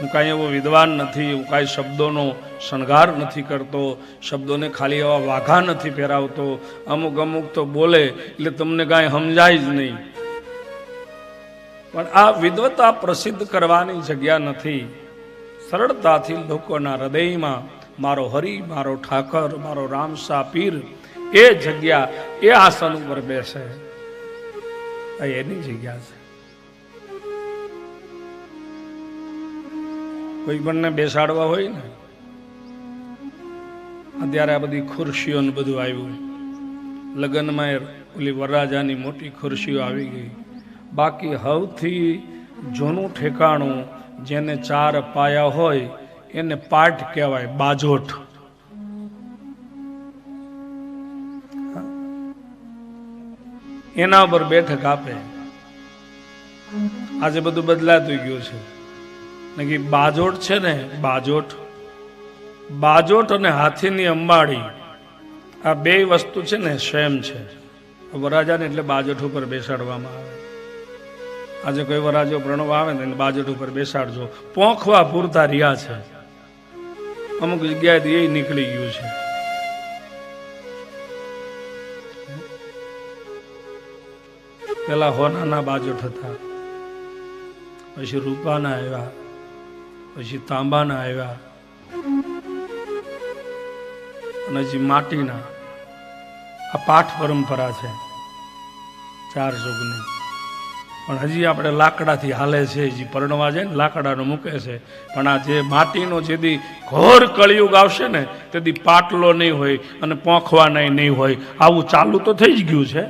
હું કાંઈ એવો વિદ્વાન નથી, હું કાંઈ શબ્દોનો શણગાર નથી કરતો, શબ્દોને ખાલી એવા વાઘા નથી પહેરાવતો. અમુક અમુક તો બોલે, એટલે તમને કાંઈ સમજાય જ નહીં. પણ આ વિદ્વતા પ્રસિદ્ધ કરવાની જગ્યા નથી. સરળતાથી લોકોના હૃદયમાં મારો હરિ, મારો ઠાકર, મારો રામસા પીર, એ જગ્યા, એ આસન ઉપર બેસે. એની જગ્યા છે. કોઈ પણને બેસાડવા હોય ને, અત્યારે આ બધી ખુરશીઓ ને બધું આવ્યું. લગ્નમાં ઓલી વરરાજાની મોટી ખુરશીઓ આવી ગઈ. બાકી હવથી જૂનું ઠેકાણું જેને ચાર પાયા હોય, એને પાટ કહેવાય, બાજોઠ. એના ઉપર બેઠક આપે. આજે બધું બદલાતું ગયું છે. કે બાજોટ છે ને, બાજોટ. બાજોટ અને હાથીની અંબાડી આ બે વસ્તુ છે ને સેમ છે. વરાજાને એટલે બાજોટ ઉપર બેસાડવામાં આવે. આજે કોઈ વરાજો પ્રણવ આવે ને એને બાજોટ ઉપર બેસાડજો. પોંખવા પૂરતા રહ્યા છે. અમુક જગ્યાએથી એ નીકળી ગયું છે. પેલા હોનાના બાજોટ હતા. પછી રૂપાના આવ્યા. પછી તાંબાના આવ્યા. અને હજી માટીના. આ પાઠ પરંપરા છે. ચાર યુગની પણ હજી આપણે લાકડાથી હાલે છે, હજી પરણવા જાય ને, લાકડાનો મૂકે છે. પણ આ જે માટીનો જેથી ઘોર કળિયુગ આવશે ને તેથી પાટલો નહીં હોય અને પોંખવા નહીં નહીં હોય. આવું ચાલુ તો થઈ જ ગયું છે.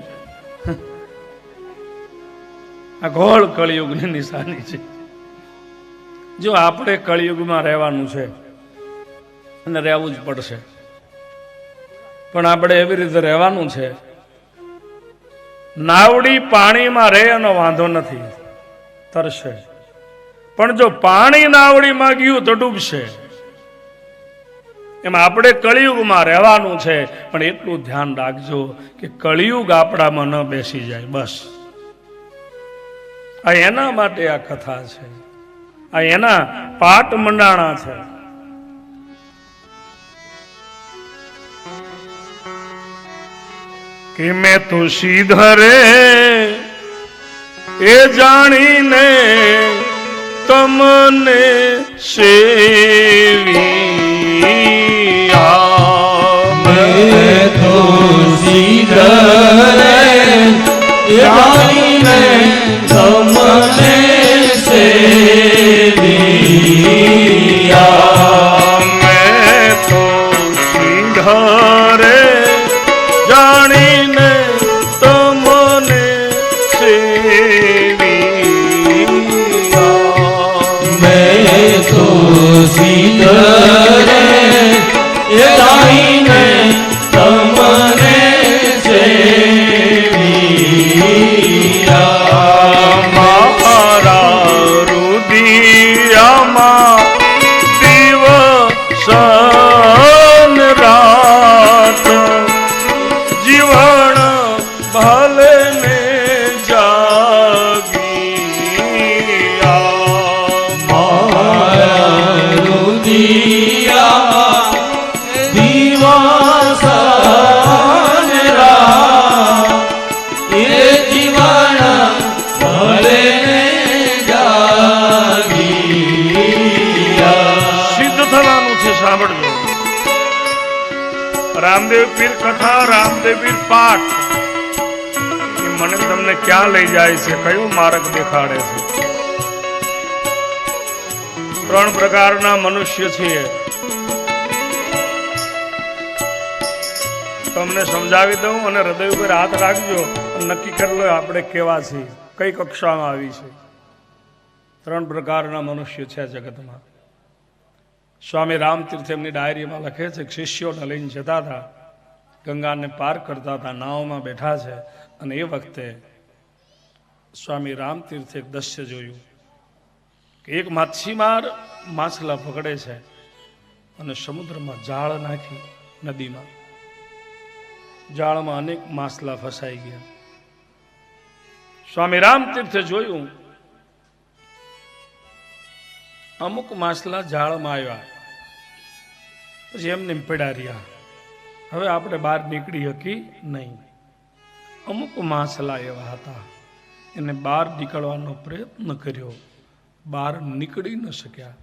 આ ઘોળ કળિયુગની નિશાની છે. જો આપણે કળિયુગમાં રહેવાનું છે અને રહેવું જ પડશે. પણ આપણે એવી રીતે રહેવાનું છે, નાવડી પાણીમાં રહે એનો વાંધો નથી, તરશે. પણ જો પાણી નાવડીમાં ગયું તો ડૂબશે. એમ આપણે કળિયુગમાં રહેવાનું છે, પણ એટલું ધ્યાન રાખજો કે કળિયુગ આપણામાં ન બેસી જાય, બસ. આ એના માટે આ કથા છે. આ એના પાટ મંડાણા છે. કે મેં તો સીધરે એ જાણીને તમને સેવી મેં તો સીધરે જાણીને સીધરે જાણીને તમને સેવી રામદેવ પીર કથા, રામદેવ પીર પાઠ. મને તમને ક્યાં લઈ જાય છે? કયો માર્ગ દેખાડે છે? ત્રણ પ્રકારના મનુષ્ય છીએ તમને સમજાવી દઉં અને હૃદય ઉપર હાથ રાખજો. નક્કી કરી લો આપણે કેવા છીએ. કઈ કક્ષામાં આવી છે? ત્રણ પ્રકારના મનુષ્ય છે જગતમાં. સ્વામી રામતીર્થ એમની ડાયરીમાં લખે છે શિષ્યોને લઈને જતા હતા ગંગાને પાર કરતા હતા નાવમાં બેઠા છે. અને એ વખતે સ્વામી રામતીર્થે એક દશ્ય જોયું કે એક માછીમાર માછલા પકડે છે અને સમુદ્રમાં જાળ નાખી નદીમાં. જાળમાં અનેક માછલા ફસાઈ ગયા. સ્વામી રામતીર્થે જોયું અમુક માછલા જાળમાં આવ્યા. પછી એમને પડાર્યા હવે આપણે બહાર નીકળી શકી નહીં. અમુક માછલા એવા હતા. એને બહાર નીકળવાનો પ્રયત્ન કર્યો. બહાર નીકળી ન શક્યા.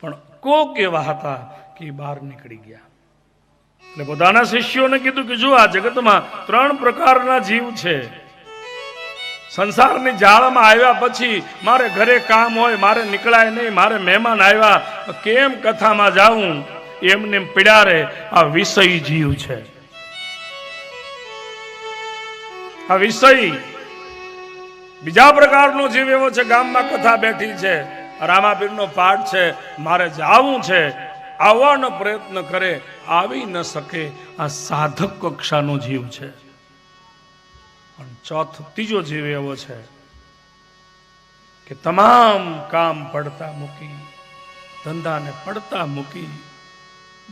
પણ કોક એવા હતા કે બહાર નીકળી ગયા. એટલે પોતાના શિષ્યોને કીધું કે જો આ જગતમાં ત્રણ પ્રકારના જીવ છે. સંસારની જાળમાં આવ્યા પછી મારે ઘરે કામ હોય, મારે નીકળાય નહીં, મારે મહેમાન આવ્યા, કેમ કથામાં જાઉં? એમને પીડારે આ વિષય જીવ છે. આ વિષય બીજા પ્રકારનો જીવ એવો છે, ગામમાં કથા બેઠી છે, રામાપીરનો પાઠ છે, મારે જાવું છે. આવવાનો પ્રયત્ન કરે, આવી ન શકે. આ સાધક કક્ષાનો જીવ છે. પણ ચોથ ત્રીજો જીવ એવો છે કે તમામ કામ પડતા મૂકી, ધંધાને પડતા મૂકી,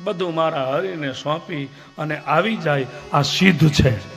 બધું મારા હરીને સોંપી અને આવી જાય, આ સિદ્ધ છે.